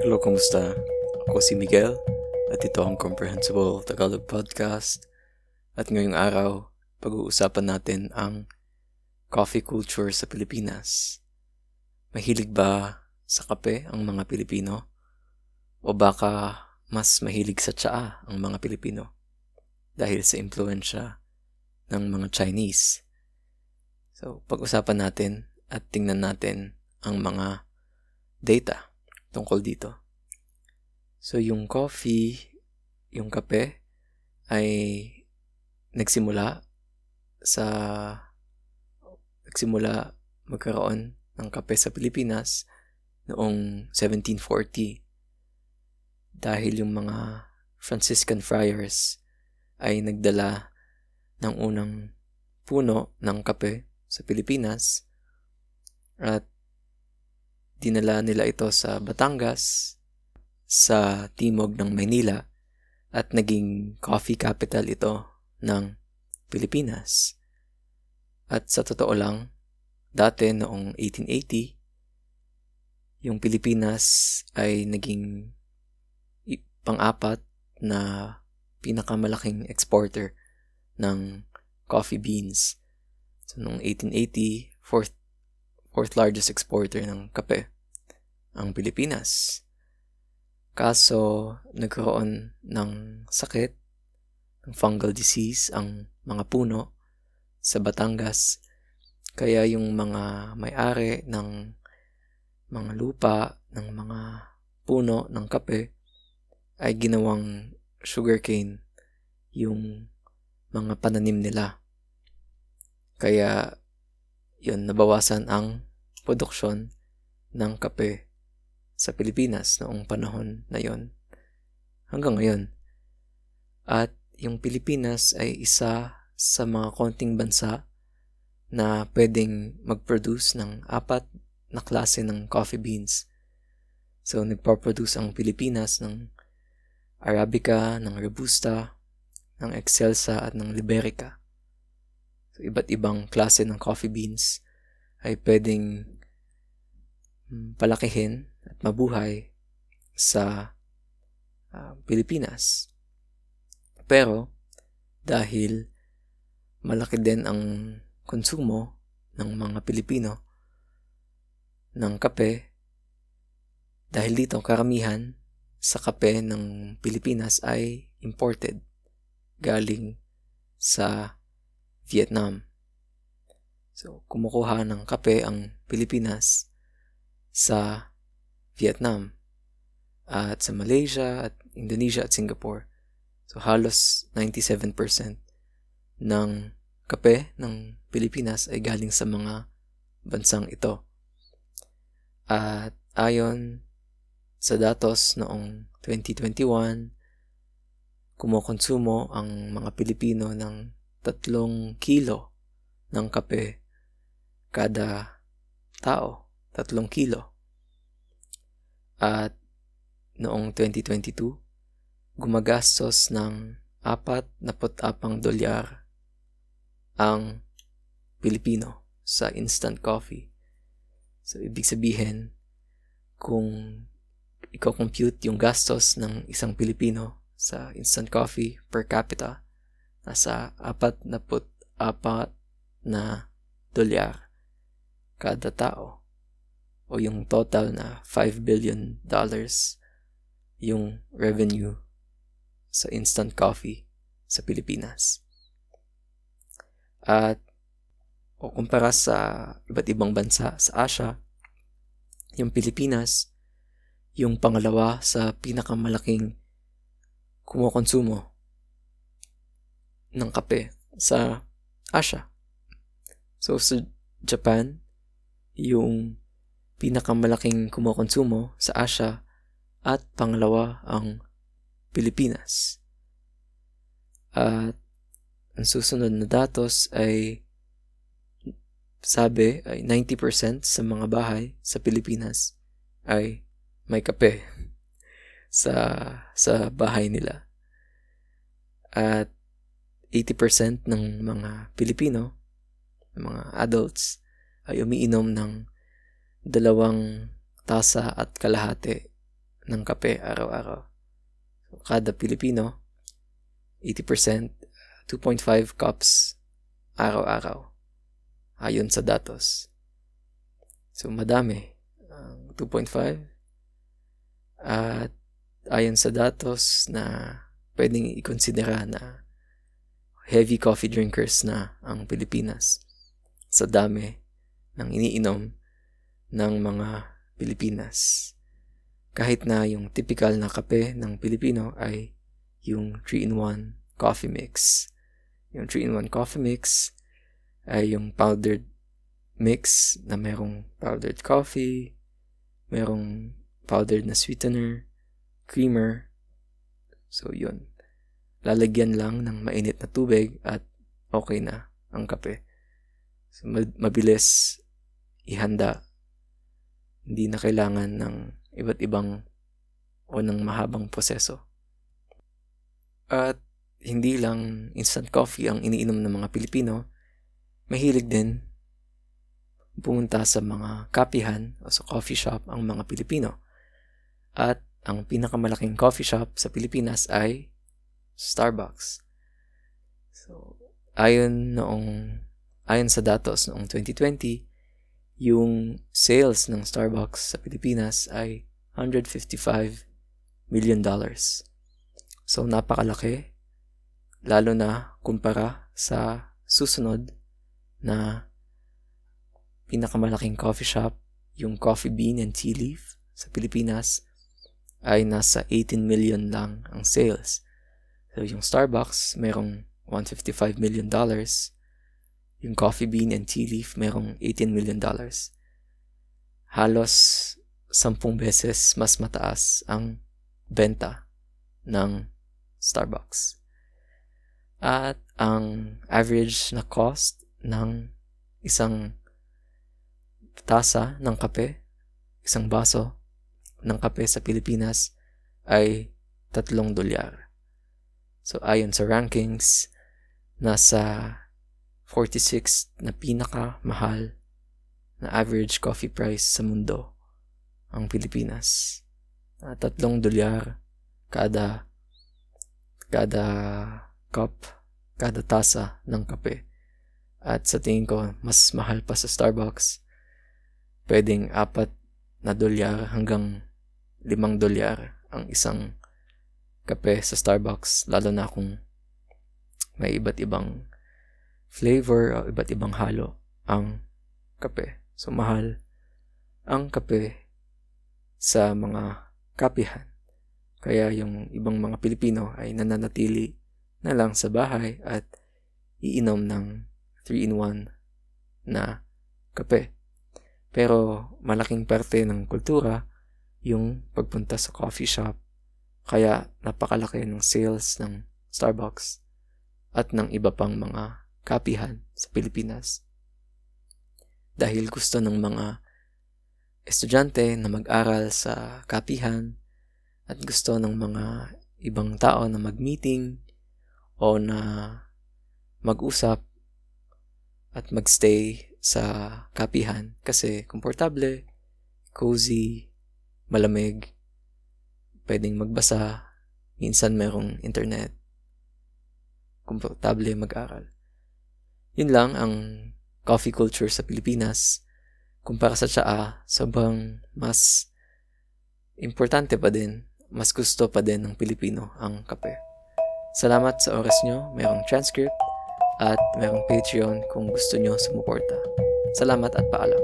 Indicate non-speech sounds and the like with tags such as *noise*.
Hello, kumusta? Ako si Miguel at ito ang Comprehensible Tagalog Podcast. At ngayong araw, pag-uusapan natin ang coffee culture sa Pilipinas. Mahilig ba sa kape ang mga Pilipino? O baka mas mahilig sa tsaa ang mga Pilipino dahil sa impluensya ng mga Chinese? So, pag-usapan natin at tingnan natin ang mga data tungkol dito. So, yung coffee, yung kape, ay nagsimula sa nagsimula magkaroon ng kape sa Pilipinas noong 1740 dahil yung mga Franciscan friars ay nagdala ng unang puno ng kape sa Pilipinas at Dinala nila ito sa Batangas, sa timog ng Maynila, at naging coffee capital ito ng Pilipinas. At sa totoo lang, dati noong 1880, yung Pilipinas ay naging pang-apat na pinakamalaking exporter ng coffee beans. So, noong 1880, fourth fourth largest exporter ng kape, ang Pilipinas. Kaso, nagkaroon ng sakit, ng fungal disease ang mga puno sa Batangas. Kaya yung mga may-ari ng mga lupa, ng mga puno ng kape, ay ginawang sugarcane yung mga pananim nila. Kaya yun, nabawasan ang produksyon ng kape sa Pilipinas noong panahon na yon hanggang ngayon. At yung Pilipinas ay isa sa mga konting bansa na pwedeng mag-produce ng apat na klase ng coffee beans. So, nagpo-produce ang Pilipinas ng Arabica, ng Robusta, ng Excelsa at ng Liberica iba't ibang klase ng coffee beans ay pwedeng mm, palakihin at mabuhay sa uh, Pilipinas. Pero dahil malaki din ang konsumo ng mga Pilipino ng kape, dahil dito karamihan sa kape ng Pilipinas ay imported galing sa Vietnam. So, kumukuha ng kape ang Pilipinas sa Vietnam at sa Malaysia at Indonesia at Singapore. So, halos 97% ng kape ng Pilipinas ay galing sa mga bansang ito. At ayon sa datos noong 2021, kumukonsumo ang mga Pilipino ng tatlong kilo ng kape kada tao. Tatlong kilo. At noong 2022, gumagastos ng apat na apang dolyar ang Pilipino sa instant coffee. So, ibig sabihin, kung ikaw compute yung gastos ng isang Pilipino sa instant coffee per capita, nasa apat na put apat na dolyar kada tao o yung total na 5 billion dollars yung revenue sa instant coffee sa Pilipinas. At o kumpara sa iba't ibang bansa sa Asia, yung Pilipinas, yung pangalawa sa pinakamalaking kumukonsumo ng kape sa Asia. So sa Japan, yung pinakamalaking kumukonsumo sa Asia at pangalawa ang Pilipinas. At ang susunod na datos ay sabi ay 90% sa mga bahay sa Pilipinas ay may kape *laughs* sa sa bahay nila. At 80% ng mga Pilipino, mga adults, ay umiinom ng dalawang tasa at kalahati ng kape araw-araw. Kada Pilipino, 80%, 2.5 cups araw-araw. Ayon sa datos. So, madami. Ang 2.5. At ayon sa datos na pwedeng ikonsidera na heavy coffee drinkers na ang Pilipinas sa dami ng iniinom ng mga Pilipinas. Kahit na yung typical na kape ng Pilipino ay yung 3-in-1 coffee mix. Yung 3-in-1 coffee mix ay yung powdered mix na merong powdered coffee, merong powdered na sweetener, creamer. So, yun. Lalagyan lang ng mainit na tubig at okay na ang kape. So, mabilis ihanda. Hindi na kailangan ng iba't ibang o ng mahabang proseso. At hindi lang instant coffee ang iniinom ng mga Pilipino, mahilig din pumunta sa mga kapihan o sa coffee shop ang mga Pilipino. At ang pinakamalaking coffee shop sa Pilipinas ay Starbucks. So, ayon noong ayon sa datos noong 2020, yung sales ng Starbucks sa Pilipinas ay 155 million dollars. So napakalaki lalo na kumpara sa susunod na pinakamalaking coffee shop, yung Coffee Bean and Tea Leaf sa Pilipinas ay nasa 18 million lang ang sales. So yung Starbucks merong 155 million dollars yung Coffee Bean and Tea Leaf merong 18 million dollars. Halos 10 beses mas mataas ang benta ng Starbucks. At ang average na cost ng isang tasa ng kape, isang baso ng kape sa Pilipinas ay 3 dolyar. So ayon sa rankings, nasa 46 na pinaka-mahal na average coffee price sa mundo ang Pilipinas. Uh, tatlong dolyar kada kada cup, kada tasa ng kape. At sa tingin ko, mas mahal pa sa Starbucks. Pwedeng apat na dolyar hanggang limang dolyar ang isang kape sa Starbucks, lalo na kung may iba't ibang flavor o iba't ibang halo ang kape. So, mahal ang kape sa mga kapihan. Kaya yung ibang mga Pilipino ay nananatili na lang sa bahay at iinom ng 3-in-1 na kape. Pero malaking parte ng kultura yung pagpunta sa coffee shop. Kaya napakalaki ng sales ng Starbucks at ng iba pang mga kapihan sa Pilipinas. Dahil gusto ng mga estudyante na mag-aral sa kapihan at gusto ng mga ibang tao na mag-meeting o na mag-usap at magstay sa kapihan kasi komportable, cozy, malamig, pwedeng magbasa, minsan merong internet, komportable mag-aral. Yun lang ang coffee culture sa Pilipinas. Kumpara sa tsaa, sobrang mas importante pa din, mas gusto pa din ng Pilipino ang kape. Salamat sa oras nyo, mayroong transcript at mayroong Patreon kung gusto nyo sumuporta. Salamat at paalam.